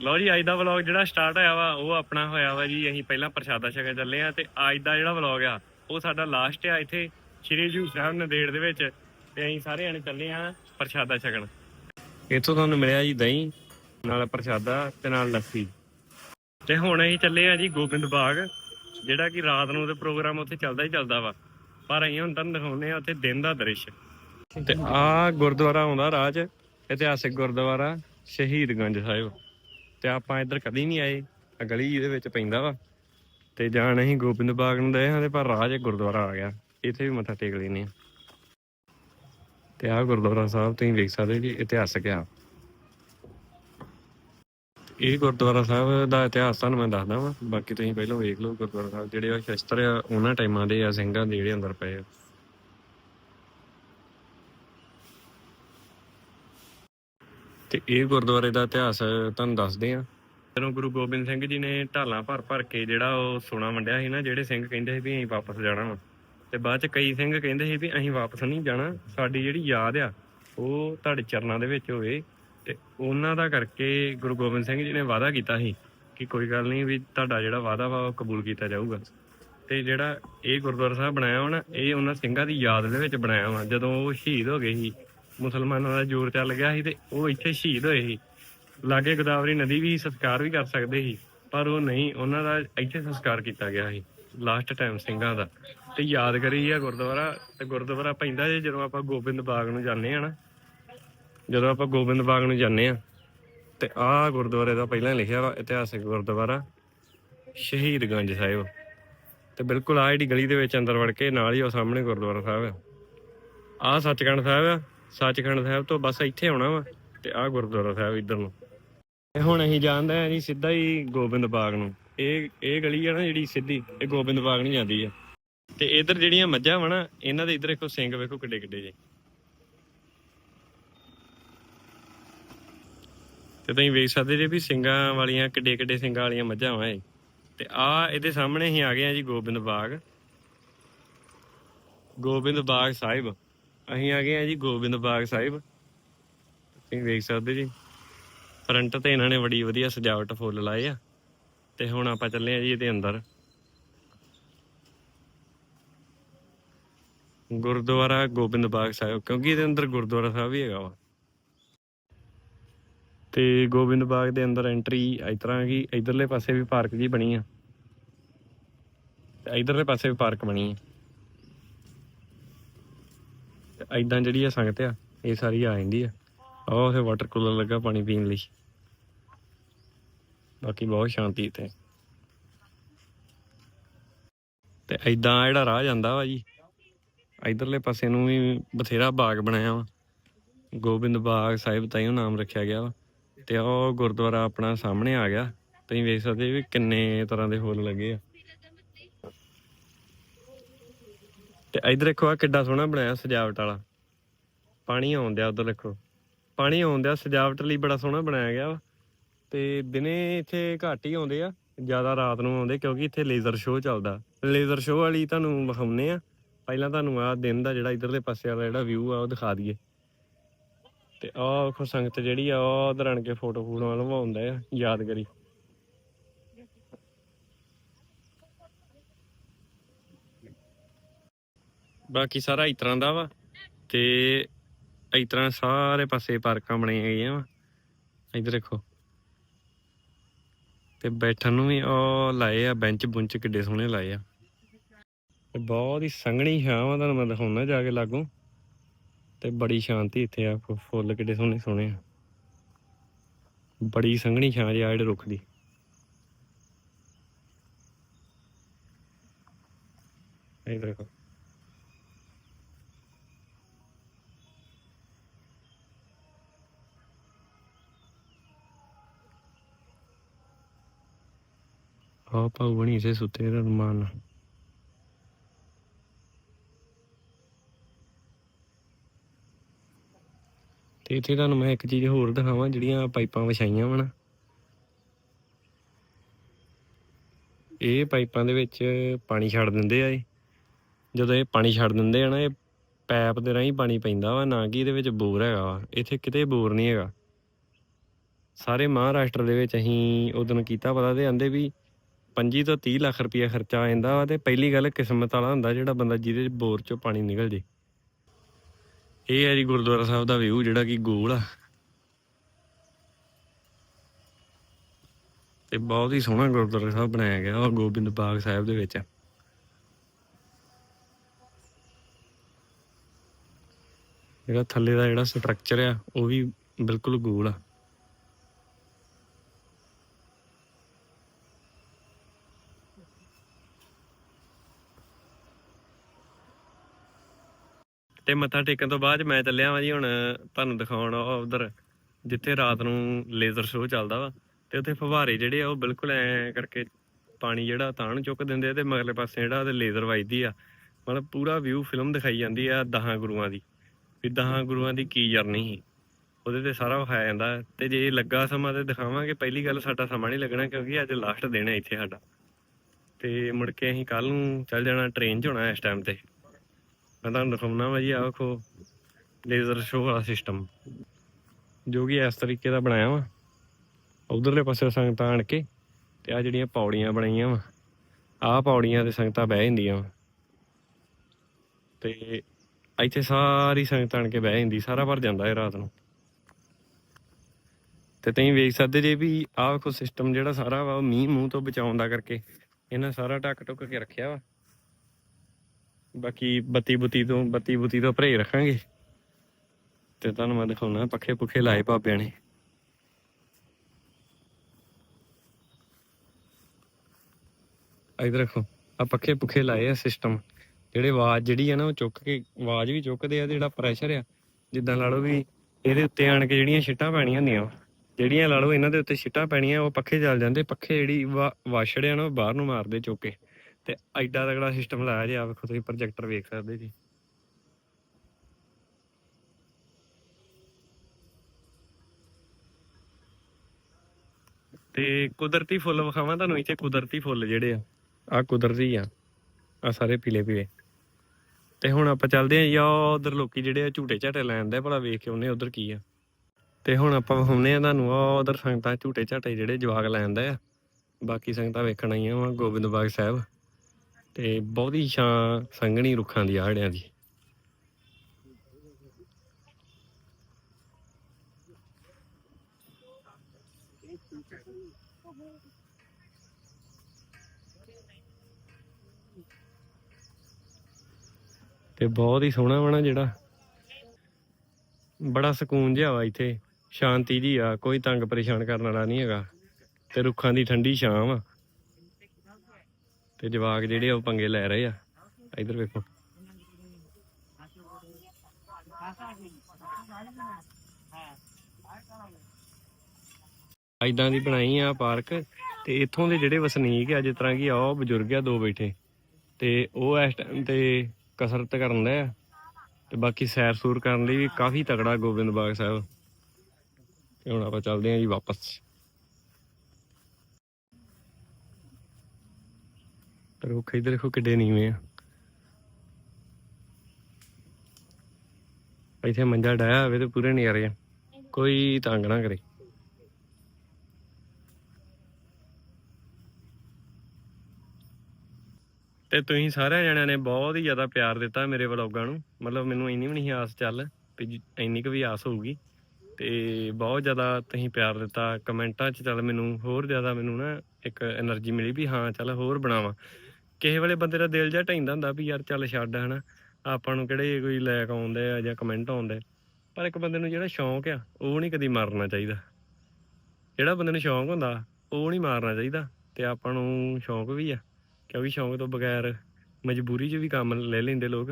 ਲਓ ਜੀ, ਅੱਜ ਦਾ ਵਲੌਗ ਜਿਹੜਾ ਸਟਾਰਟ ਹੋਇਆ ਵਾ, ਉਹ ਆਪਣਾ ਹੋਇਆ ਵਾ ਜੀ, ਅਸੀਂ ਪਹਿਲਾਂ ਪ੍ਰਸ਼ਾਦਾ ਛਕਣ ਚੱਲੇ ਆ ਤੇ ਅੱਜ ਦਾ ਜਿਹੜਾ ਵਲੌਗ ਆ, ਉਹ ਸਾਡਾ ਲਾਸਟ ਆ ਇੱਥੇ ਸ਼੍ਰੀ ਹਜੂਰ ਸਾਹਿਬ ਨੰਦੇੜ ਦੇ ਵਿੱਚ ਤੇ ਅਸੀਂ ਸਾਰੇ ਜਾਣੇ ਚੱਲੇ ਆ ਪ੍ਰਸ਼ਾਦਾ ਛਕਣ। ਇੱਥੋਂ ਤੁਹਾਨੂੰ ਮਿਲਿਆ ਜੀ ਦਹੀਂ, ਨਾਲ ਪ੍ਰਸ਼ਾਦਾ ਤੇ ਨਾਲ ਲੱਸੀ। ਤੇ ਹੁਣ ਅਸੀਂ ਚੱਲੇ ਆ ਜੀ ਗੋਬਿੰਦ ਬਾਗ, ਜਿਹੜਾ ਕਿ ਰਾਤ ਨੂੰ ਤੇ ਪ੍ਰੋਗਰਾਮ ਉੱਥੇ ਚੱਲਦਾ ਹੀ ਚੱਲਦਾ ਵਾ। ਪਰ ਅਸੀਂ ਹੁਣ ਤੁਹਾਨੂੰ ਦਿਖਾਉਂਦੇ ਆ ਉੱਥੇ ਦਿਨ ਦਾ ਦ੍ਰਿਸ਼। ਤੇ ਆ ਗੁਰਦੁਆਰਾ ਆਉਂਦਾ ਰਾਜ, ਇਤਿਹਾਸਿਕ ਗੁਰਦੁਆਰਾ ਸ਼ਹੀਦਗੰਜ ਸਾਹਿਬ। ਤੇ ਆਪਾਂ ਇੱਧਰ ਕਦੀ ਨਹੀਂ ਆਏ। ਆ ਗਲੀ ਇਹਦੇ ਵਿੱਚ ਪੈਂਦਾ ਵਾ। ਤੇ ਜਾਣ ਅਸੀਂ ਗੋਬਿੰਦ ਬਾਗ ਨੂੰ ਗਏ ਹਾਂ ਤੇ ਪਰ ਰਾਜ ਇੱਕ ਗੁਰਦੁਆਰਾ ਆ ਗਿਆ। ਇੱਥੇ ਵੀ ਮੱਥਾ ਟੇਕ ਲੈਨੇ ਆ ਤੇ ਆ ਗੁਰਦੁਆਰਾ ਸਾਹਿਬ ਤੁਸੀਂ ਵੇਖ ਸਕਦੇ ਜੀ ਇਤਿਹਾਸਕ ਆ। ਇਹ ਗੁਰਦੁਆਰਾ ਸਾਹਿਬ ਦਾ ਇਤਿਹਾਸ ਤੁਹਾਨੂੰ ਮੈਂ ਦੱਸਦਾ ਵਾਂ। ਬਾਕੀ ਤੁਸੀਂ ਪਹਿਲਾਂ ਵੇਖ ਲਓ ਗੁਰਦੁਆਰਾ ਸਾਹਿਬ ਜਿਹੜੇ ਆ ਸ਼ਸਤਰ ਆ, ਉਹਨਾਂ ਟਾਈਮਾਂ ਦੇ ਆ, ਸਿੰਘਾਂ ਦੇ ਜਿਹੜੇ ਅੰਦਰ ਪਏ ਆ। ਤੇ ਇਹ ਗੁਰਦੁਆਰੇ ਦਾ ਇਤਿਹਾਸ ਤੁਹਾਨੂੰ ਦੱਸਦੇ ਆ ਜਦੋਂ ਗੁਰੂ ਗੋਬਿੰਦ ਸਿੰਘ ਜੀ ਨੇ ਢਾਲਾਂ ਭਰ ਭਰ ਕੇ ਜਿਹੜਾ ਉਹ ਸੋਨਾ ਵੰਡਿਆ ਸੀ ਨਾ, ਜਿਹੜੇ ਸਿੰਘ ਕਹਿੰਦੇ ਸੀ ਵੀ ਅਸੀਂ ਵਾਪਸ ਜਾਣਾ ਵਾ, ਤੇ ਬਾਅਦ ਚ ਕਈ ਸਿੰਘ ਕਹਿੰਦੇ ਸੀ ਵੀ ਅਸੀਂ ਵਾਪਸ ਨਹੀਂ ਜਾਣਾ, ਸਾਡੀ ਜਿਹੜੀ ਯਾਦ ਆ, ਉਹ ਤੁਹਾਡੇ ਚਰਨਾਂ ਦੇ ਵਿੱਚ ਹੋਵੇ। ਤੇ ਉਹਨਾਂ ਦਾ ਕਰਕੇ ਗੁਰੂ ਗੋਬਿੰਦ ਸਿੰਘ ਜੀ ਨੇ ਵਾਅਦਾ ਕੀਤਾ ਸੀ ਕਿ ਕੋਈ ਗੱਲ ਨਹੀਂ ਵੀ ਤੁਹਾਡਾ ਜਿਹੜਾ ਵਾਅਦਾ ਵਾ, ਉਹ ਕਬੂਲ ਕੀਤਾ ਜਾਊਗਾ। ਤੇ ਜਿਹੜਾ ਇਹ ਗੁਰਦੁਆਰਾ ਸਾਹਿਬ ਬਣਾਇਆ ਵਾ ਨਾ ਇਹ ਉਹਨਾਂ ਸਿੰਘਾਂ ਦੀ ਯਾਦ ਦੇ ਵਿੱਚ ਬਣਾਇਆ ਵਾ ਜਦੋਂ ਉਹ ਸ਼ਹੀਦ ਹੋ ਗਏ ਸੀ। ਮੁਸਲਮਾਨਾਂ ਦਾ ਜ਼ੋਰ ਚੱਲ ਗਿਆ ਸੀ ਤੇ ਉਹ ਇੱਥੇ ਸ਼ਹੀਦ ਹੋਏ ਸੀ। ਲਾਗੇ ਗੋਦਾਵਰੀ ਨਦੀ ਵੀ ਸੰਸਕਾਰ ਵੀ ਕਰ ਸਕਦੇ ਸੀ, ਪਰ ਉਹ ਨਹੀਂ, ਉਹਨਾਂ ਦਾ ਇੱਥੇ ਸੰਸਕਾਰ ਕੀਤਾ ਗਿਆ ਸੀ ਲਾਸਟ ਟਾਈਮ ਸਿੰਘਾਂ ਦਾ। ਤੇ ਯਾਦਗਾਰੀ ਆ ਗੁਰਦੁਆਰਾ, ਤੇ ਗੁਰਦੁਆਰਾ ਪੈਂਦਾ ਜੇ ਜਦੋਂ ਆਪਾਂ ਗੋਬਿੰਦ ਬਾਗ ਨੂੰ ਜਾਂਦੇ ਆ ਨਾ, ਜਦੋਂ ਆਪਾਂ ਗੋਬਿੰਦ ਬਾਗ ਨੂੰ ਜਾਂਦੇ ਆ, ਤੇ ਆਹ ਗੁਰਦੁਆਰੇ ਦਾ ਪਹਿਲਾਂ ਲਿਖਿਆ ਵਾ ਇਤਿਹਾਸਿਕ ਗੁਰਦੁਆਰਾ ਸ਼ਹੀਦਗੰਜ ਸਾਹਿਬ। ਤੇ ਬਿਲਕੁਲ ਆ ਜਿਹੜੀ ਗਲੀ ਦੇ ਵਿੱਚ ਅੰਦਰ ਵੜ ਕੇ ਨਾਲ ਹੀ ਉਹ ਸਾਹਮਣੇ ਗੁਰਦੁਆਰਾ ਸਾਹਿਬ ਆ। ਆਹ ਸੱਚਖੰਡ ਸਾਹਿਬ ਆ ਸੱਚਖੰਡ ਸਾਹਿਬ ਤੋਂ ਬਸ ਇੱਥੇ ਆਉਣਾ ਵਾ ਤੇ ਆਹ ਗੁਰਦੁਆਰਾ ਸਾਹਿਬ ਇੱਧਰ ਨੂੰ। ਤੇ ਹੁਣ ਅਸੀਂ ਜਾਂਦੇ ਆ ਜੀ ਸਿੱਧਾ ਹੀ ਗੋਬਿੰਦ ਬਾਗ ਨੂੰ। ਇਹ ਇਹ ਗਲੀ ਆ ਨਾ ਜਿਹੜੀ ਸਿੱਧੀ, ਇਹ ਗੋਬਿੰਦ ਬਾਗ ਨੂੰ ਜਾਂਦੀ ਆ। ਤੇ ਇੱਧਰ ਜਿਹੜੀਆਂ ਮੱਝਾਂ ਵਾ ਨਾ, ਇਹਨਾਂ ਦੇ ਇਧਰ ਦੇਖੋ ਸਿੰਘ ਵੇਖੋ ਕਿੱਡੇ ਕਿੱਡੇ ਜੇ। ਤੇ ਤੁਸੀਂ ਵੇਖ ਸਕਦੇ ਜੇ ਵੀ ਸਿੰਘਾਂ ਵਾਲੀਆਂ, ਕਿੱਡੇ ਕਿੱਡੇ ਸਿੰਘਾਂ ਵਾਲੀਆਂ ਮੱਝਾਂ ਵਾ ਇਹ। ਤੇ ਆ ਇਹਦੇ ਸਾਹਮਣੇ ਹੀ ਆ ਗਏ ਆ ਜੀ ਗੋਬਿੰਦ ਬਾਗ। ਗੋਬਿੰਦ ਬਾਗ ਸਾਹਿਬ। ਅਸੀਂ ਆ ਗਏ ਆ ਜੀ ਗੋਬਿੰਦ ਬਾਗ ਸਾਹਿਬ। ਤੁਸੀਂ ਵੇਖ ਸਕਦੇ ਜੀ। ਫਰੰਟ ਤੇ ਇਹਨਾਂ ਨੇ ਬੜੀ ਵਧੀਆ ਸਜਾਵਟ ਫੁੱਲ ਲਾਏ ਆ। ਤੇ ਹੁਣ ਆਪਾਂ ਚੱਲੇ ਆ ਜੀ ਇਹਦੇ ਅੰਦਰ। ਗੁਰਦੁਆਰਾ ਗੋਬਿੰਦ ਬਾਗ ਸਾਹਿਬ, ਕਿਉਂਕਿ ਇਹਦੇ ਅੰਦਰ ਗੁਰਦੁਆਰਾ ਸਾਹਿਬ ਵੀ ਹੈਗਾ ਵਾ। ਤੇ ਗੋਬਿੰਦ ਬਾਗ ਦੇ ਅੰਦਰ ਐਂਟਰੀ ਇਸ ਤਰ੍ਹਾਂ ਕਿ ਇਧਰਲੇ ਪਾਸੇ ਵੀ ਪਾਰਕ ਜੀ ਬਣੀ ਆ। ਤੇ ਇਧਰਲੇ ਪਾਸੇ ਵੀ ਪਾਰਕ ਬਣੀ ਆ ਤੇ ਐਦਾਂ ਜਿਹੜੀ ਆ ਸੰਗਤ ਆ, ਇਹ ਸਾਰੀ ਆ ਜਾਂਦੀ ਆ। ਆਹ ਉਥੇ ਵਾਟਰ ਕੂਲਰ ਲੱਗਾ ਪਾਣੀ ਪੀਣ ਲਈ। ਬਾਕੀ ਬਹੁਤ ਸ਼ਾਂਤੀ ਇੱਥੇ। ਤੇ ਐਦਾਂ ਜਿਹੜਾ ਰਾਹ ਜਾਂਦਾ ਵਾ ਜੀ, ਇਧਰਲੇ ਪਾਸੇ ਨੂੰ ਵੀ ਬਥੇਰਾ ਬਾਗ ਬਣਾਇਆ ਵਾ। ਗੋਬਿੰਦ ਬਾਗ ਸਾਹਿਬ ਤਾਈਓ ਨਾਮ ਰੱਖਿਆ ਗਿਆ ਵਾ। ਤੇ ਉਹ ਗੁਰਦੁਆਰਾ ਆਪਣਾ ਸਾਹਮਣੇ ਆ ਗਿਆ। ਤੁਸੀਂ ਵੇਖ ਸਕਦੇ ਵੀ ਕਿੰਨੇ ਤਰ੍ਹਾਂ ਦੇ ਫੁੱਲ ਲੱਗੇ ਆ। ਤੇ ਇਧਰ ਦੇਖੋ ਆ ਕਿੱਡਾ ਸੋਹਣਾ ਬਣਾਇਆ ਸਜਾਵਟ ਵਾਲਾ। ਪਾਣੀ ਆਉਂਦਿਆ ਉਧਰ ਦੇਖੋ। ਪਾਣੀ ਆਉਂਦਿਆ, ਸਜਾਵਟ ਲਈ ਬੜਾ ਸੋਹਣਾ ਬਣਾਇਆ ਗਿਆ ਵਾ। ਤੇ ਦਿਨੇ ਇੱਥੇ ਘੱਟ ਹੀ ਆਉਂਦੇ ਆ, ਜ਼ਿਆਦਾ ਰਾਤ ਨੂੰ ਆਉਂਦੇ ਕਿਉਂਕਿ ਇੱਥੇ ਲੇਜ਼ਰ ਸ਼ੋਅ ਚੱਲਦਾ। ਲੇਜ਼ਰ ਸ਼ੋਅ ਵਾਲੀ ਤੁਹਾਨੂੰ ਵਿਖਾਉਨੇ ਆ। ਪਹਿਲਾਂ ਤੁਹਾਨੂੰ ਆ ਦਿਨ ਦਾ ਜਿਹੜਾ ਇਧਰਲੇ ਪਾਸੇ ਵਾਲਾ ਜਿਹੜਾ ਵਿਊ ਆ, ਉਹ ਦਿਖਾ ਦਈਏ। ਤੇ ਆਹ ਵੇਖੋ ਸੰਗਤ ਜਿਹੜੀ ਆ, ਉਹ ਉਧਰ ਕੇ ਫੋਟੋ ਫੋਟੋ ਲਵਾਉਂਦੇ ਆ, ਯਾਦਗਾਰੀ। ਬਾਕੀ ਸਾਰਾ ਇਸ ਤਰ੍ਹਾਂ ਦਾ ਵਾ ਤੇ ਇਸ ਤਰ੍ਹਾਂ ਸਾਰੇ ਪਾਸੇ ਪਾਰਕਾਂ ਬਣੀਆਂ ਗਈਆਂ ਵਾ। ਇੱਧਰ ਦੇਖੋ। ਤੇ ਬੈਠਣ ਨੂੰ ਵੀ ਉਹ ਲਾਏ ਆ, ਬੈਂਚ ਬੁੰਚ ਕਿੱਡੇ ਸੋਹਣੇ ਲਾਏ ਆ। ਤੇ ਬਹੁਤ ਹੀ ਸੰਘਣੀ ਛਾਂ ਵਾ, ਤੁਹਾਨੂੰ ਮੈਂ ਦਿਖਾਉਣਾ ਜਾ ਕੇ ਲਾਗੋਂ। ਤੇ ਬੜੀ ਸ਼ਾਂਤੀ ਇੱਥੇ ਆ ਫੁੱਲ ਕਿੱਡੇ ਸੋਹਣੇ ਸੋਹਣੇ ਆ। ਬੜੀ ਸੰਘਣੀ ਛਾਂ ਜੀ ਆ ਜਿਹੜੇ ਰੁੱਖ ਦੀ। ਇਹ ਦੇਖੋ। ਆ ਭਾਉ ਬਣੀ ਸੇ ਸੁੱਤੇ ਰਮਾਨ ਤੇ ਇੱਥੇ ਤੁਹਾਨੂੰ ਮੈਂ ਇੱਕ ਚੀਜ਼ ਹੋਰ ਦਿਖਾਵਾਂ, ਜਿਹੜੀਆਂ ਪਾਈਪਾਂ ਵਿਛਾਈਆਂ ਵਾ ਇਹ ਪਾਈਪਾਂ ਦੇ ਵਿੱਚ ਪਾਣੀ ਛੱਡ ਦਿੰਦੇ ਆ ਇਹ। ਜਦੋਂ ਇਹ ਪਾਣੀ ਛੱਡ ਦਿੰਦੇ ਆ ਨਾ, ਇਹ ਪੈਪ ਦੇ ਰਾਹੀਂ ਪਾਣੀ ਪੈਂਦਾ ਵਾ, ਨਾ ਕਿ ਇਹਦੇ ਵਿੱਚ ਬੋਰ ਹੈਗਾ ਵਾ। ਇੱਥੇ ਕਿਤੇ ਬੋਰ ਨਹੀਂ ਹੈਗਾ। ਸਾਰੇ ਮਹਾਰਾਸ਼ਟਰ ਦੇ ਵਿੱਚ ਅਸੀਂ ਉਦੋਂ ਕੀਤਾ ਪਤਾ ਤੇ ਆਂਦੇ ਵੀ 25 ਤੋਂ 30 ਲੱਖ ਰੁਪਇਆ ਖਰਚਾ ਆ ਜਾਂਦਾ ਵਾ ਤੇ ਪਹਿਲੀ ਗੱਲ ਕਿਸਮਤ ਵਾਲਾ ਹੁੰਦਾ ਜਿਹੜਾ ਬੰਦਾ ਜਿਹਦੇ ਬੋਰ ਚੋਂ ਪਾਣੀ ਨਿਕਲ ਜੇ। ਇਹ ਹੈ ਜੀ ਗੁਰਦੁਆਰਾ ਸਾਹਿਬ ਦਾ ਵਿਊ ਜਿਹੜਾ ਕਿ ਗੋਲ ਆ। ਤੇ ਬਹੁਤ ਹੀ ਸੋਹਣਾ ਗੁਰਦੁਆਰਾ ਸਾਹਿਬ ਬਣਾਇਆ ਗਿਆ ਉਹ ਗੋਬਿੰਦ ਬਾਗ ਸਾਹਿਬ ਦੇ ਵਿੱਚ। ਜਿਹੜਾ ਥੱਲੇ ਦਾ ਜਿਹੜਾ ਸਟਰਕਚਰ ਆ, ਉਹ ਵੀ ਬਿਲਕੁਲ ਗੋਲ ਆ। ਤੇ ਮੱਥਾ ਟੇਕਣ ਤੋਂ ਬਾਅਦ ਮੈਂ ਚੱਲਿਆ ਵਾਂ ਜੀ ਹੁਣ ਤੁਹਾਨੂੰ ਦਿਖਾਉਣ ਉਧਰ, ਜਿੱਥੇ ਰਾਤ ਨੂੰ ਲੇਜ਼ਰ ਸ਼ੋਅ ਚੱਲਦਾ ਵਾ, ਤੇ ਉੱਥੇ ਫੁਹਾਰੇ ਜਿਹੜੇ ਆ ਉਹ ਬਿਲਕੁਲ ਐ ਕਰਕੇ ਪਾਣੀ ਜਿਹੜਾ ਤਾਂ ਨੂੰ ਚੁੱਕ ਦਿੰਦੇ ਆ ਤੇ ਮਗਲੇ ਪਾਸੇ ਜਿਹੜਾ ਉਹਦੇ ਲੇਜ਼ਰ ਵੱਜਦੀ ਆ, ਮਤਲਬ ਪੂਰਾ ਵਿਊ ਫਿਲਮ ਦਿਖਾਈ ਜਾਂਦੀ ਆ ਦਹਾਂ ਗੁਰੂਆਂ ਦੀ, ਵੀ ਦਹਾਂ ਗੁਰੂਆਂ ਦੀ ਕੀ ਜਰਨੀ ਸੀ। ਉਹਦੇ ਤੇ ਸਾਰਾ ਵਿਖਾਇਆ ਜਾਂਦਾ, ਤੇ ਜੇ ਲੱਗਾ ਸਮਾਂ ਤੇ ਦਿਖਾਵਾਂਗੇ, ਪਹਿਲੀ ਗੱਲ ਸਾਡਾ ਸਮਾਂ ਨਹੀਂ ਲੱਗਣਾ ਕਿਉਂਕਿ ਅੱਜ ਲਾਸਟ ਦਿਨ ਹੈ ਇੱਥੇ ਸਾਡਾ। ਤੇ ਮੁੜ ਕੇ ਅਸੀਂ ਕੱਲ ਨੂੰ ਚੱਲ ਜਾਣਾ ਟ੍ਰੇਨ 'ਚ ਹੋਣਾ ਇਸ ਟਾਈਮ ਤੇ। ਮੈਂ ਤੁਹਾਨੂੰ ਦਿਖਾਉਣਾ ਵਾ ਜੀ, ਆਹ ਵੇਖੋ ਲੇਜ਼ਰ ਸ਼ੋਅ ਵਾਲਾ ਸਿਸਟਮ ਜੋ ਕਿ ਇਸ ਤਰੀਕੇ ਦਾ ਬਣਾਇਆ ਵਾ। ਉਧਰਲੇ ਪਾਸੇ ਸੰਗਤਾਂ ਆਣ ਕੇ ਤੇ ਆ ਜਿਹੜੀਆਂ ਪੌੜੀਆਂ ਬਣਾਈਆਂ ਵਾ, ਆਹ ਪੌੜੀਆਂ ਤੇ ਸੰਗਤਾਂ ਬਹਿ ਜਾਂਦੀਆਂ ਵਾ। ਤੇ ਇੱਥੇ ਸਾਰੀ ਸੰਗਤ ਆਣ ਕੇ ਬਹਿ ਜਾਂਦੀ, ਸਾਰਾ ਭਰ ਜਾਂਦਾ ਹੈ ਰਾਤ ਨੂੰ। ਤੇ ਤੁਸੀਂ ਵੇਖ ਸਕਦੇ ਜੇ ਵੀ ਆਹ ਵੇਖੋ ਸਿਸਟਮ ਜਿਹੜਾ ਸਾਰਾ ਵਾ, ਉਹ ਮੀਂਹ ਮੂੰਹ ਤੋਂ ਬਚਾਉਣ ਦਾ ਕਰਕੇ ਇਹਨਾਂ ਸਾਰਾ ਢੱਕ ਟੁੱਕ ਕੇ ਰੱਖਿਆ ਵਾ। ਬਾਕੀ ਬੱਤੀ ਬੁੱਤੀ ਤੋਂ, ਬੱਤੀ ਬੁੱਤੀ ਤੋਂ ਭਰੇ ਰੱਖਾਂਗੇ। ਤੇ ਤੁਹਾਨੂੰ ਮੈਂ ਦਿਖਾਉਣਾ, ਪੱਖੇ ਪੁੱਖੇ ਲਾਏ ਭਾਬਿਆਂ ਨੇ। ਇਧਰ ਦੇਖੋ ਆ ਪੱਖੇ ਪੁੱਖੇ ਲਾਏ ਆ ਸਿਸਟਮ ਜਿਹੜੇ ਆਵਾਜ਼ ਜਿਹੜੀ ਆ ਨਾ, ਉਹ ਚੁੱਕ ਕੇ, ਆਵਾਜ਼ ਵੀ ਚੁੱਕਦੇ ਆ ਤੇ ਜਿਹੜਾ ਪ੍ਰੈਸ਼ਰ ਆ, ਜਿੱਦਾਂ ਲਾ ਲਓ ਵੀ ਇਹਦੇ ਉੱਤੇ ਆਣ ਕੇ ਜਿਹੜੀਆਂ ਛਿੱਟਾਂ ਪੈਣੀਆਂ ਹੁੰਦੀਆਂ ਜਿਹੜੀਆਂ ਲਾ ਲਓ ਇਹਨਾਂ ਦੇ ਉੱਤੇ ਛਿੱਟਾਂ ਪੈਣੀਆਂ, ਉਹ ਪੱਖੇ ਚੱਲ ਜਾਂਦੇ, ਪੱਖੇ ਜਿਹੜੀ ਵਾ- ਵਾਛੜ ਆ ਨਾ, ਉਹ ਬਾਹਰ ਨੂੰ ਮਾਰਦੇ ਚੁੱਕ ਕੇ। ਤੇ ਐਡਾ ਤਗੜਾ ਸਿਸਟਮ ਲਾਇਆ ਜੀ ਆ ਵੇਖੋ ਤੁਸੀਂ ਪ੍ਰੋਜੈਕਟਰ ਵੇਖ ਸਕਦੇ ਜੀ। ਤੇ ਕੁਦਰਤੀ ਫੁੱਲ ਵਿਖਾਵਾਂ ਤੁਹਾਨੂੰ ਇੱਥੇ ਕੁਦਰਤੀ ਫੁੱਲ ਜਿਹੜੇ ਆ ਆ ਕੁਦਰਤੀ ਆ ਆ ਸਾਰੇ ਪੀਲੇ ਪੀਲੇ। ਤੇ ਹੁਣ ਆਪਾਂ ਚੱਲਦੇ ਆਂ ਯਾ ਉਧਰ ਲੋਕੀ ਜਿਹੜੇ ਆ ਝੂਟੇ ਝਾਟੇ ਲੈਂਦੇ ਭਲਾ ਵੇਖ ਕੇ ਉਹਨੇ ਉਧਰ ਕੀ ਆ। ਤੇ ਹੁਣ ਆਪਾਂ ਵਿਖਾਉਂਦੇ ਆ ਤੁਹਾਨੂੰ ਆ ਉਧਰ ਸੰਗਤਾਂ ਝੂਟੇ ਝਾਟੇ ਜਿਹੜੇ ਜਵਾਗ ਲੈਂਦੇ ਆ। ਬਾਕੀ ਸੰਗਤਾਂ ਵੇਖਣ ਆਈਆਂ ਵਾ ਗੋਬਿੰਦ ਬਾਗ ਸਾਹਿਬ। ਤੇ ਬਹੁਤੀ ਛਾਂ ਸੰਘਣੀ ਰੁੱਖਾਂ ਦੀ ਆੜਿਆਂ ਦੀ ਤੇ ਬਹੁਤ ਹੀ ਸੋਹਣਾ ਵਾ ਨਾ ਜਿਹੜਾ। ਬੜਾ ਸਕੂਨ ਜਿਹਾ ਵਾ ਇੱਥੇ। ਸ਼ਾਂਤੀ ਜੀ ਆ, ਕੋਈ ਤੰਗ ਪਰੇਸ਼ਾਨ ਕਰਨ ਵਾਲਾ ਨਹੀਂ ਹੈਗਾ। ਤੇ ਰੁੱਖਾਂ ਦੀ ਠੰਡੀ ਛਾਂ ਵਾ। ਤੇ ਜਵਾਕ ਜਿਹੜੇ ਆ ਉਹ ਪੰਗੇ ਲੈ ਰਹੇ ਆ। ਇਧਰ ਵੇਖੋ। ਐਦਾਂ ਦੀ ਬਣਾਈ ਆ ਪਾਰਕ ਤੇ ਇੱਥੋਂ ਦੇ ਜਿਹੜੇ ਵਸਨੀਕ ਆ, ਜਿਸ ਤਰ੍ਹਾਂ ਕਿ ਆ ਉਹ ਬਜ਼ੁਰਗ ਆ ਦੋ ਬੈਠੇ। ਤੇ ਉਹ ਇਸ ਟਾਈਮ ਤੇ ਕਸਰਤ ਕਰਨ ਲੈ ਆ। ਤੇ ਬਾਕੀ ਸੈਰ ਸੂਰ ਕਰਨ ਲਈ ਵੀ ਕਾਫੀ ਤਕੜਾ ਗੋਬਿੰਦ ਬਾਗ ਸਾਹਿਬ। ਤੇ ਹੁਣ ਆਪਾਂ ਚੱਲਦੇ ਆਂ ਜੀ ਵਾਪਸ। ਰੁੱਖ ਇਧਰ ਦੇਖੋ ਕਿੱਡੇ ਨੀਵੇਂ ਆ। ਇੱਥੇ ਮੰਜਾ ਡਾਇਆ ਹੋਵੇ ਤੇ ਪੂਰੇ ਨਜ਼ਾਰੇ ਆ। ਕੋਈ ਤੰਗ ਨਾ ਕਰੇ। ਤੇ ਤੁਸੀਂ ਸਾਰਿਆਂ ਜਣਿਆਂ ਨੇ ਬਹੁਤ ਹੀ ਜ਼ਿਆਦਾ ਪਿਆਰ ਦਿੱਤਾ ਮੇਰੇ ਵਲੌਗਾਂ ਨੂੰ। ਮਤਲਬ ਮੈਨੂੰ ਇੰਨੀ ਵੀ ਨਹੀਂ ਆਸ ਚੱਲ ਵੀ ਇੰਨੀ ਕੁ ਵੀ ਆਸ ਹੋਊਗੀ। ਤੇ ਬਹੁਤ ਜ਼ਿਆਦਾ ਤੁਸੀਂ ਪਿਆਰ ਦਿੱਤਾ। ਕਮੈਂਟਾਂ 'ਚ ਚੱਲ ਮੈਨੂੰ ਹੋਰ ਜ਼ਿਆਦਾ ਮੈਨੂੰ ਨਾ ਇੱਕ એનર્ਜੀ ਮਿਲੀ ਵੀ ਹਾਂ ਚੱਲ ਹੋਰ ਬਣਾਵਾਂ। ਕਿਸੇ ਵੇਲੇ ਬੰਦੇ ਦਾ ਦਿਲ ਜਿਹਾ ਢੈਂਦਾ ਹੁੰਦਾ ਵੀ ਯਾਰ ਚੱਲ ਛੱਡ ਹਨਾ, ਆਪਾਂ ਨੂੰ ਕਿਹੜੇ ਕੋਈ ਲਾਇਕ ਆਉਂਦੇ ਆ ਜਾਂ ਕਮੈਂਟ ਆਉਂਦੇ ਪਰ ਇੱਕ ਬੰਦੇ ਨੂੰ ਜਿਹੜਾ ਸ਼ੌਂਕ ਆ, ਉਹ ਨਹੀਂ ਕਦੀ ਮਾਰਨਾ ਚਾਹੀਦਾ। ਜਿਹੜਾ ਬੰਦੇ ਨੂੰ ਸ਼ੌਂਕ ਹੁੰਦਾ, ਉਹ ਨਹੀਂ ਮਾਰਨਾ ਚਾਹੀਦਾ। ਤੇ ਆਪਾਂ ਨੂੰ ਸ਼ੌਂਕ ਵੀ ਆ, ਕਿਉਂਕਿ ਸ਼ੌਂਕ ਤੋਂ ਬਗੈਰ ਮਜਬੂਰੀ 'ਚ ਵੀ ਕੰਮ ਲੈ ਲੈਂਦੇ ਲੋਕ।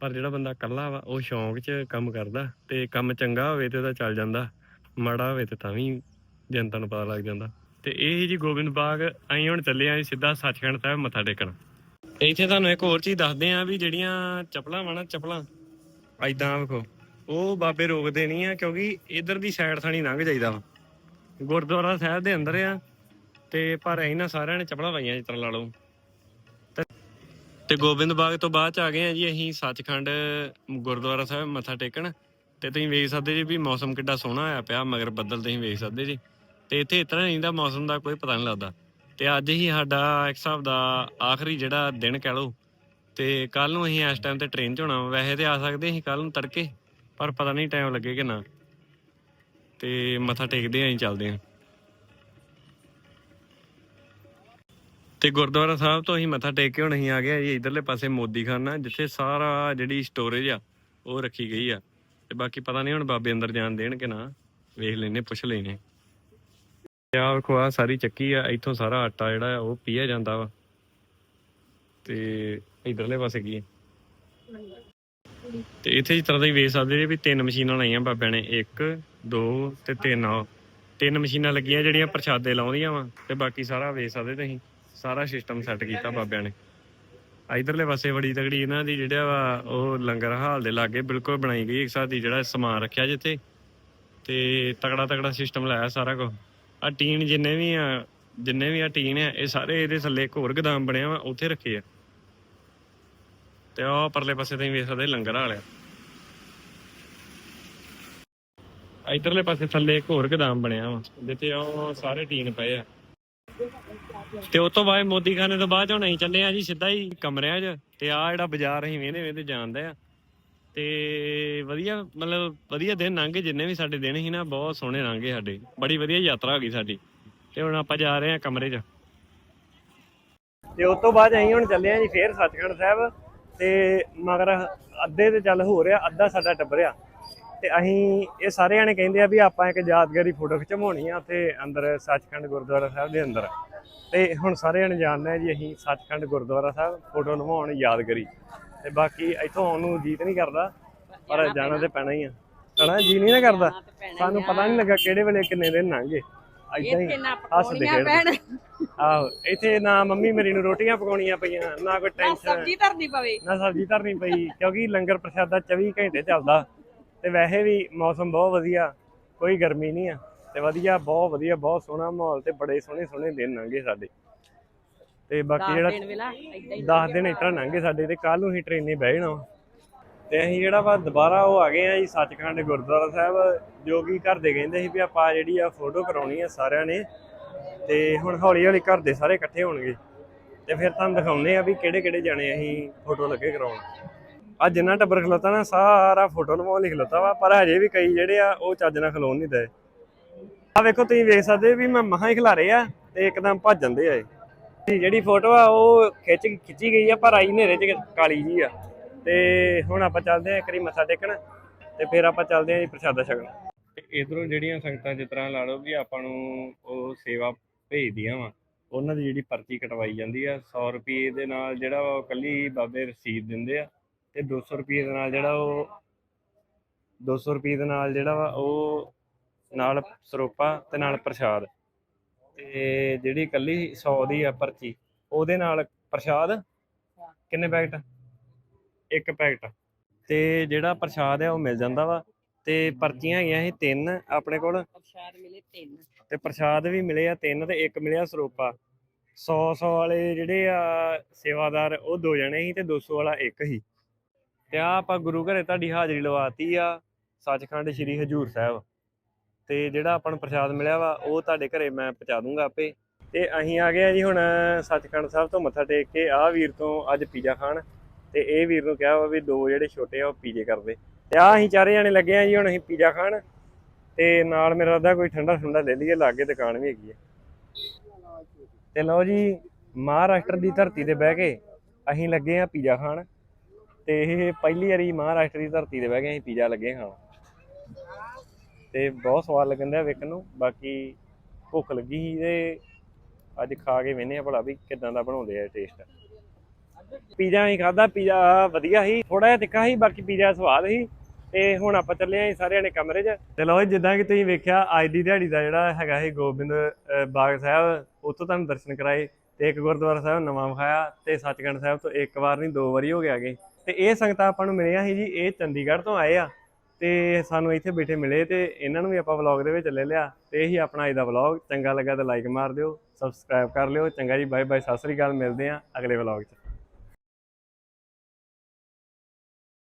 ਪਰ ਜਿਹੜਾ ਬੰਦਾ ਇਕੱਲਾ ਵਾ, ਉਹ ਸ਼ੌਂਕ 'ਚ ਕੰਮ ਕਰਦਾ ਤੇ ਕੰਮ ਚੰਗਾ ਹੋਵੇ ਤੇ ਉਹਦਾ ਚੱਲ ਜਾਂਦਾ, ਮਾੜਾ ਹੋਵੇ ਤੇ ਤਾਂ ਵੀ ਜਨਤਾ ਨੂੰ ਪਤਾ ਲੱਗ ਜਾਂਦਾ। ਤੇ ਇਹ ਹੀ ਜੀ ਗੋਬਿੰਦ ਬਾਗ, ਅਸੀਂ ਹੁਣ ਚੱਲੇ ਆਂ ਜੀ ਸਿੱਧਾ ਸੱਚਖੰਡ ਸਾਹਿਬ ਮੱਥਾ ਟੇਕਣ। ਇੱਥੇ ਤੁਹਾਨੂੰ ਇੱਕ ਹੋਰ ਚੀਜ਼ ਦੱਸਦੇ ਆ ਵੀ ਜਿਹੜੀਆਂ ਚਪਲਾਂ ਵਾ ਨਾ, ਚੱਪਲਾਂ ਐਦਾਂ ਵੇਖੋ, ਉਹ ਬਾਬੇ ਰੋਕਦੇ ਨਹੀਂ ਆ ਕਿਉਂਕਿ ਇਧਰ ਦੀ ਸਾਈਡ ਥਾਣੀ ਲੰਘ ਜਾਈਦਾ ਵਾ। ਗੁਰਦੁਆਰਾ ਸਾਹਿਬ ਦੇ ਅੰਦਰ ਆ ਤੇ ਪਰ ਇਹਨਾਂ ਸਾਰਿਆਂ ਨੇ ਚੱਪਲਾਂ ਪਾਈਆਂ ਜਿਸ ਤਰ੍ਹਾਂ ਲਾ ਲਓ। ਤੇ- ਤੇ ਗੋਬਿੰਦ ਬਾਗ ਤੋਂ ਬਾਅਦ ਚ ਆ ਗਏ ਆ ਜੀ, ਅਸੀਂ ਸੱਚਖੰਡ ਗੁਰਦੁਆਰਾ ਸਾਹਿਬ ਮੱਥਾ ਟੇਕਣ। ਤੇ ਤੁਸੀਂ ਵੇਖ ਸਕਦੇ ਜੀ ਵੀ ਮੌਸਮ ਕਿੱਡਾ ਸੋਹਣਾ ਹੋਇਆ ਪਿਆ, ਮਗਰ ਬੱਦਲ ਤੁਸੀਂ ਵੇਖ ਸਕਦੇ ਜੀ। ਤੇ ਇੱਥੇ ਇਤਨਾ ਨਹੀਂ ਦਾ ਮੌਸਮ ਦਾ ਕੋਈ ਪਤਾ ਨਹੀਂ ਲੱਗਦਾ। ਤੇ ਅੱਜ ਹੀ ਸਾਡਾ ਇੱਕ ਹਿਸਾਬ ਦਾ ਆਖਰੀ ਜਿਹੜਾ ਦਿਨ ਕਹਿ ਲਓ। ਤੇ ਕੱਲ ਨੂੰ ਅਸੀਂ ਇਸ ਟਾਈਮ ਤੇ ਟ੍ਰੇਨ 'ਚ ਹੋਣਾ ਵੈਸੇ ਤੇ ਆ ਸਕਦੇ ਅਸੀਂ ਕੱਲ ਨੂੰ ਤੜਕੇ, ਪਰ ਪਤਾ ਨਹੀਂ ਟਾਈਮ ਲੱਗੇ ਕਿ ਨਾ। ਤੇ ਮੱਥਾ ਟੇਕਦੇ ਆਂ ਚੱਲਦੇ ਆਂ। ਤੇ ਗੁਰਦੁਆਰਾ ਸਾਹਿਬ ਤੋਂ ਅਸੀਂ ਮੱਥਾ ਟੇਕ ਕੇ ਹੁਣ ਅਸੀਂ ਆ ਗਏ ਜੀ ਇਧਰਲੇ ਪਾਸੇ ਮੋਦੀ ਖਾਨਾ ਜਿੱਥੇ ਸਾਰਾ ਜਿਹੜੀ ਸਟੋਰੇਜ ਆ, ਉਹ ਰੱਖੀ ਗਈ ਆ। ਤੇ ਬਾਕੀ ਪਤਾ ਨਹੀਂ ਹੁਣ ਬਾਬੇ ਅੰਦਰ ਜਾਣ ਦੇਣ ਕਿ ਨਾ। ਵੇਖ ਲੈਨੇ ਪੁੱਛ ਲੈਨੇ ਆ ਵੇਖੋ ਆ ਸਾਰੀ ਚੱਕੀ ਆ, ਇੱਥੋਂ ਸਾਰਾ ਆਟਾ ਜਿਹੜਾ ਆ, ਉਹ ਪੀਆ ਜਾਂਦਾ ਵਾ। ਤੇ ਇਧਰਲੇ ਪਾਸੇ ਕੀ ਹੈ ਤੇ ਇੱਥੇ ਇਸ ਤਰ੍ਹਾਂ ਦਾ ਹੀ ਵੇਖ ਸਕਦੇ ਜੀ ਵੀ ਤਿੰਨ ਮਸ਼ੀਨਾਂ ਲਾਈਆਂ ਬਾਬਿਆਂ ਨੇ, ਇੱਕ, ਦੋ ਤੇ ਤਿੰਨ। ਆ ਤਿੰਨ ਮਸ਼ੀਨਾਂ ਲੱਗੀਆਂ ਜਿਹੜੀਆਂ ਪ੍ਰਸ਼ਾਦੇ ਲਾਉਂਦੀਆਂ ਵਾ, ਤੇ ਬਾਕੀ ਸਾਰਾ ਵੇਖ ਸਕਦੇ ਤੁਸੀਂ, ਸਾਰਾ ਸਿਸਟਮ ਸੈੱਟ ਕੀਤਾ ਬਾਬਿਆਂ ਨੇ। ਇਧਰਲੇ ਪਾਸੇ ਬੜੀ ਤਗੜੀ ਇਹਨਾਂ ਦੀ ਜਿਹੜਾ ਵਾ, ਉਹ ਲੰਗਰ ਹਾਲ ਦੇ ਲਾਗੇ ਬਿਲਕੁਲ ਬਣਾਈ ਗਈ, ਇੱਕ ਸਾਥੀ ਜਿਹੜਾ ਸਮਾਨ ਰੱਖਿਆ ਜਿੱਥੇ, ਤੇ ਤਗੜਾ ਤਗੜਾ ਸਿਸਟਮ ਲਾਇਆ ਸਾਰਾ ਕੁਝ ਆ ਟੀਨ ਜਿੰਨੇ ਵੀ ਆ, ਜਿੰਨੇ ਵੀ ਆ ਟੀਨ ਆ, ਇਹ ਸਾਰੇ ਇਹਦੇ ਥੱਲੇ ਇੱਕ ਹੋਰ ਗਦਾਮ ਬਣਿਆ ਵਾ, ਉੱਥੇ ਰੱਖੇ ਆ। ਤੇ ਉਹ ਪਰਲੇ ਪਾਸੇ ਤੁਸੀਂ ਵੇਖ ਸਕਦੇ ਲੰਗਰ ਹਾਲਿਆ ਇਧਰਲੇ ਪਾਸੇ ਥੱਲੇ ਇੱਕ ਹੋਰ ਗਦਾਮ ਬਣਿਆ ਵਾ ਜਿੱਥੇ ਉਹ ਸਾਰੇ ਟੀਨ ਪਏ ਆ। ਤੇ ਉਸ ਤੋਂ ਬਾਅਦ ਮੋਦੀ ਖਾਨੇ ਤੋਂ ਬਾਅਦ ਹੁਣ ਅਸੀਂ ਚੱਲੇ ਆ ਜੀ ਸਿੱਧਾ ਹੀ ਕਮਰਿਆਂ 'ਚ, ਤੇ ਆ ਜਿਹੜਾ ਬਾਜ਼ਾਰ ਅਸੀਂ ਵੇਹਦੇ ਵੇਹਦੇ ਜਾਂਦੇ ਆ। ਤੇ ਵਧੀਆ, ਮਤਲਬ ਵਧੀਆ ਦਿਨ ਲੰਘੇ ਜਿੰਨੇ ਵੀ ਸਾਡੇ ਦਿਨ ਸੀ ਨਾ, ਬਹੁਤ ਸੋਹਣੇ ਲੰਘੇ ਸਾਡੇ। ਬੜੀ ਵਧੀਆ ਯਾਤਰਾ ਹੋ ਗਈ ਸਾਡੀ। ਤੇ ਹੁਣ ਆਪਾਂ ਜਾ ਰਹੇ ਹਾਂ ਕਮਰੇ 'ਚ। ਤੇ ਉਸ ਤੋਂ ਬਾਅਦ ਅਸੀਂ ਹੁਣ ਚੱਲੇ ਆ ਜੀ ਫੇਰ ਸੱਚਖੰਡ ਸਾਹਿਬ। ਤੇ ਮਗਰ ਅੱਧੇ ਤੇ ਚੱਲ ਹੋ ਰਿਹਾ, ਅੱਧਾ ਸਾਡਾ ਟੱਬਰਿਆ। ਤੇ ਅਸੀਂ ਇਹ ਸਾਰੇ ਜਾਣੇ ਕਹਿੰਦੇ ਆ ਵੀ ਆਪਾਂ ਇੱਕ ਯਾਦਗਾਰੀ ਫੋਟੋ ਖਿਚਵਾਉਣੀ ਆ ਉੱਥੇ ਅੰਦਰ ਸੱਚਖੰਡ ਗੁਰਦੁਆਰਾ ਸਾਹਿਬ ਦੇ ਅੰਦਰ। ਤੇ ਹੁਣ ਸਾਰੇ ਜਾਣੇ ਜਾਣਦੇ ਆ ਜੀ ਅਸੀਂ ਸੱਚਖੰਡ ਗੁਰਦੁਆਰਾ ਸਾਹਿਬ ਫੋਟੋ ਨਿਭਾਉਣ ਯਾਦਗਾਰੀ। ਤੇ ਬਾਕੀ ਇੱਥੋਂ ਆਉਣ ਨੂੰ ਜੀਤ ਨਹੀਂ ਕਰਦਾ ਪਰ ਜਾਣਾ ਤੇ ਪੈਣਾ ਹੀ ਆ। ਹਣਾ ਜੀ ਨਹੀਂ ਨਾ ਕਰਦਾ। ਸਾਨੂੰ ਪਤਾ ਨਹੀਂ ਲੱਗਾ ਕਿਹੜੇ ਵੇਲੇ ਕਿੰਨੇ ਦਿਨ ਲੰਘੇ। ਏਦਾਂ ਹੀ ਇੱਥੇ ਨਾ ਹੱਸਦੇ ਪਕੌੜੀਆਂ ਖੇਡਦੇ। ਪੈਣ ਆਹੋ ਇੱਥੇ ਨਾ ਮੰਮੀ ਮੇਰੀ ਨੂੰ ਰੋਟੀਆਂ ਪਕਾਉਣੀਆਂ ਪਈਆਂ ਨਾ ਕੋਈ ਨਾ ਟੈਨਸ਼ਨ ਸਬਜ਼ੀ ਧਰਨੀ ਪਵੇ। ਨਾ ਸਬਜ਼ੀ ਧਰਨੀ ਪਈ ਕਿਉਂਕਿ ਲੰਗਰ ਪ੍ਰਸ਼ਾਦਾ 24 ਘੰਟੇ ਚੱਲਦਾ। ਤੇ ਵੈਸੇ ਵੀ ਮੌਸਮ ਬਹੁਤ ਵਧੀਆ ਕੋਈ ਗਰਮੀ ਨਹੀਂ ਆ। ਤੇ ਵਧੀਆ ਬਹੁਤ ਵਧੀਆ ਬਹੁਤ ਸੋਹਣਾ ਮਾਹੌਲ ਤੇ ਬੜੇ ਸੋਹਣੇ ਸੋਹਣੇ ਦਿਨ ਲੰਘੇ ਸਾਡੇ। ਤੇ ਬਾਕੀ ਜਿਹੜਾ ਦਿਨ ਵੇਲਾ ਏਦਾਂ ਹੀ 10 ਦਿਨ ਇਸ ਤਰ੍ਹਾਂ ਲੰਘੇ ਸਾਡੇ ਤੇ ਕੱਲ ਨੂੰ ਹੀ ਟ੍ਰੇਨੇ ਬਹਿ ਜਾਣਾ। ਤੇ ਅਸੀਂ ਜਿਹੜਾ ਵਾ ਦੁਬਾਰਾ ਉਹ ਆ ਗਏ ਆ ਜੀ ਸੱਚਖੰਡ ਗੁਰਦੁਆਰਾ ਸਾਹਿਬ ਜੋ ਕਿ ਘਰ ਦੇ ਕਹਿੰਦੇ ਸੀ ਵੀ ਆਪਾਂ ਜਿਹੜੀ ਆ ਫੋਟੋ ਕਰਾਉਣੀ ਆ ਸਾਰਿਆਂ ਨੇ। ਤੇ ਹੁਣ ਹੌਲੀ ਹੌਲੀ ਘਰ ਦੇ ਸਾਰੇ ਇਕੱਠੇ ਹੋਣਗੇ। ਤੇ ਫਿਰ ਤੁਹਾਨੂੰ ਦਿਖਾਉਨੇ ਆ ਵੀ ਕਿਹੜੇ ਕਿਹੜੇ ਜਾਣੇ ਅਸੀਂ ਫੋਟੋ ਲੱਗੇ ਕਰਾਉਣ। ਆ ਜਿੰਨਾ ਟੱਬਰ ਖਲੋਤਾ ਨਾ ਸਾਰਾ ਫੋਟੋ ਲਵਾਉਣ ਲਈ ਖਲੋਤਾ ਵਾ ਪਰ ਹਜੇ ਵੀ ਕਈ ਜਿਹੜੇ ਆ ਉਹ ਚੱਜ ਨਾਲ ਖਲੋਣ ਨਹੀਂ ਦਏ। ਆ ਵੇਖੋ ਤੁਸੀਂ ਵੇਖ ਸਕਦੇ ਵੀ ਮੈਂ ਮਹਾਂ ਹੀ ਖਿਲਾਰੇ ਆ ਤੇ ਇੱਕਦਮ ਭੱਜ ਜਾਂਦੇ ਆ ਇਹ। ਜਿਹੜੀ ਫੋਟੋ ਆ ਉਹ ਖਿੱਚ ਖਿੱਚੀ ਗਈ ਆ, ਪਰ ਆਈ ਹਨੇਰੇ ਚ ਕਾਲੀ ਜੀ ਆ। ਤੇ ਹੁਣ ਆਪਾਂ ਚੱਲਦੇ ਆ ਇੱਕ ਮੱਥਾ ਟੇਕਣ ਤੇ ਫਿਰ ਆਪਾਂ ਚੱਲਦੇ ਆ ਜੀ ਪ੍ਰਸ਼ਾਦਾ ਛਕਣ। ਤੇ ਇਧਰੋਂ ਜਿਹੜੀਆਂ ਸੰਗਤਾਂ ਜਿਸ ਤਰ੍ਹਾਂ ਲਾ ਲਓ ਵੀ ਆਪਾਂ ਨੂੰ ਉਹ ਸੇਵਾ ਭੇਜਦੀਆਂ ਵਾ, ਉਹਨਾਂ ਦੀ ਜਿਹੜੀ ਪਰਚੀ ਕਟਵਾਈ ਜਾਂਦੀ ਆ 100 ਰੁਪਏ ਦੇ ਨਾਲ ਜਿਹੜਾ ਵਾ ਉਹ ਕੱਲੀ ਬਾਬੇ ਰਸੀਦ ਦਿੰਦੇ ਆ ਤੇ 200 ਰੁਪਏ ਦੇ ਨਾਲ ਜਿਹੜਾ ਉਹ 200 ਰੁਪਏ ਦੇ ਨਾਲ ਜਿਹੜਾ ਵਾ ਉਹ ਨਾਲ ਸਰੋਪਾ ਤੇ ਨਾਲ ਪ੍ਰਸ਼ਾਦ। ਤੇ ਜਿਹੜੀ ਕੱਲੀ 100 ਦੀ ਆ ਪਰਚੀ ਉਹਦੇ ਨਾਲ ਪ੍ਰਸ਼ਾਦ ਕਿੰਨੇ ਪੈਕਟ? ਇੱਕ ਪੈਕਟ। ਤੇ ਜਿਹੜਾ ਪ੍ਰਸ਼ਾਦ ਹੈ ਉਹ ਮਿਲ ਜਾਂਦਾ ਵਾ ਤੇ ਪਰਚੀਆਂ ਹੈਗੀਆਂ ਸੀ ਤਿੰਨ ਆਪਣੇ ਕੋਲ। ਪ੍ਰਸ਼ਾਦ ਮਿਲੇ ਤਿੰਨ। ਤੇ ਪ੍ਰਸ਼ਾਦ ਵੀ ਮਿਲੇ ਆ ਤਿੰਨ ਤੇ ਇੱਕ ਮਿਲਿਆ ਸਰੋਪਾ। 100 100 ਵਾਲੇ ਜਿਹੜੇ ਆ ਸੇਵਾਦਾਰ ਉਹ ਦੋ ਜਣੇ ਸੀ ਤੇ 200 ਵਾਲਾ ਇੱਕ ਸੀ। ਤੇ ਆ ਆਪਾਂ ਗੁਰੂ ਘਰੇ ਤੁਹਾਡੀ ਹਾਜ਼ਰੀ ਲਵਾਤੀ ਆ ਸੱਚਖੰਡ ਸ੍ਰੀ ਹਜੂਰ ਸਾਹਿਬ। ਤੇ ਜਿਹੜਾ ਆਪਾਂ ਨੂੰ ਪ੍ਰਸ਼ਾਦ ਮਿਲਿਆ ਵਾ, ਉਹ ਤੁਹਾਡੇ ਘਰੇ ਮੈਂ ਪਹੁੰਚਾ ਦੂੰਗਾ ਆਪੇ। ਤੇ ਅਸੀਂ ਆ ਗਏ ਆ ਜੀ ਹੁਣ ਸੱਚਖੰਡ ਸਾਹਿਬ ਤੋਂ ਮੱਥਾ ਟੇਕ ਕੇ, ਆਹ ਵੀਰ ਤੋਂ ਅੱਜ ਪੀਜ਼ਾ ਖਾਣ। ਤੇ ਇਹ ਵੀਰ ਨੂੰ ਕਿਹਾ ਵਾ ਵੀ ਦੋ ਜਿਹੜੇ ਛੋਟੇ ਆ, ਉਹ ਪੀਜ਼ੇ ਕਰਦੇ ਤੇ ਆ ਅਸੀਂ ਚਾਰੇ ਜਾਣੇ ਲੱਗੇ ਆ ਜੀ ਹੁਣ ਅਸੀਂ ਪੀਜ਼ਾ ਖਾਣ। ਤੇ ਨਾਲ ਮੇਰਾ ਅੱਧਾ ਕੋਈ ਠੰਡਾ ਠੰਡਾ ਲੈ ਲਈਏ, ਲਾਗੇ ਦੁਕਾਨ ਵੀ ਹੈਗੀ ਹੈ ਤੇ ਲਓ ਜੀ, ਮਹਾਰਾਸ਼ਟਰ ਦੀ ਧਰਤੀ ਤੇ ਬਹਿ ਕੇ ਅਸੀਂ ਲੱਗੇ ਆ ਪੀਜ਼ਾ ਖਾਣ। ਤੇ ਇਹ ਪਹਿਲੀ ਵਾਰੀ ਮਹਾਰਾਸ਼ਟਰ ਦੀ ਧਰਤੀ ਤੇ ਬਹਿ ਕੇ ਅਸੀਂ ਪੀਜ਼ਾ ਲੱਗੇ ਖਾਣ। ਤੇ ਬਹੁਤ ਸਵਾਦ ਲੱਗਣ ਦਾ ਵੇਖਣ ਨੂੰ। ਬਾਕੀ ਭੁੱਖ ਲੱਗੀ ਸੀ ਤੇ ਅੱਜ ਖਾ ਕੇ ਵੇਨੇ ਆ ਭਲਾ ਵੀ ਕਿਦਾਂ ਦਾ ਬਣਾਉਂਦੇ ਆ ਟੇਸਟ ਪੀਜ਼ਾ ਹੀ ਖਾਦਾ ਪੀਜ਼ਾ ਵਧੀਆ ਸੀ ਥੋੜਾ ਜਿਹਾ ਤਿੱਖਾ ਸੀ, ਬਾਕੀ ਪੀਜ਼ਾ ਸਵਾਦ ਸੀ। ਤੇ ਹੁਣ ਆਪਾਂ ਚੱਲੇ ਆਂ ਸਾਰੇ ਜਣੇ ਕਮਰੇ 'ਚ। ਤੇ ਲਓ ਜਿੱਦਾਂ ਕਿ ਤੁਸੀਂ ਵੇਖਿਆ, ਅੱਜ ਦੀ ਦਿਹਾੜੀ ਦਾ ਜਿਹੜਾ ਹੈਗਾ ਸੀ ਗੋਬਿੰਦ ਬਾਗ ਸਾਹਿਬ, ਉੱਥੋਂ ਤੁਹਾਨੂੰ ਦਰਸ਼ਨ ਕਰਾਏ। ਤੇ ਇੱਕ ਗੁਰਦੁਆਰਾ ਸਾਹਿਬ ਨਵਾਂ ਵਿਖਾਇਆ ਤੇ ਸੱਚਖੰਡ ਸਾਹਿਬ ਤੋਂ ਇੱਕ ਵਾਰ ਨਹੀਂ, ਦੋ ਵਾਰੀ ਹੋ ਗਿਆ ਗਏ ਤੇ ਇਹ ਸੰਗਤਾਂ ਆਪਾਂ ਨੂੰ ਮਿਲੀਆਂ ਸੀ ਜੀ, ਇਹ ਚੰਡੀਗੜ੍ਹ ਤੋਂ ਆਏ ਆ। ਤੇ ਸਾਨੂੰ ਇੱਥੇ ਬੈਠੇ ਮਿਲੇ ਤੇ ਇਹਨਾਂ ਨੂੰ ਵੀ ਆਪਾਂ ਵਲੌਗ ਦੇ ਵਿੱਚ ਲੈ ਲਿਆ। ਤੇ ਇਹੀ ਆਪਣਾ ਅੱਜ ਦਾ ਵਲੌਗ ਚੰਗਾ ਲੱਗਾ ਤਾਂ ਲਾਈਕ ਮਾਰ ਦਿਓ ਸਬਸਕ੍ਰਾਈਬ ਕਰ ਲਿਓ। ਚੰਗਾ ਜੀ ਬਾਏ ਬਾਏ ਸਤਿ ਸ੍ਰੀ ਅਕਾਲ, ਮਿਲਦੇ ਆ ਅਗਲੇ ਵਲੌਗ 'ਚ।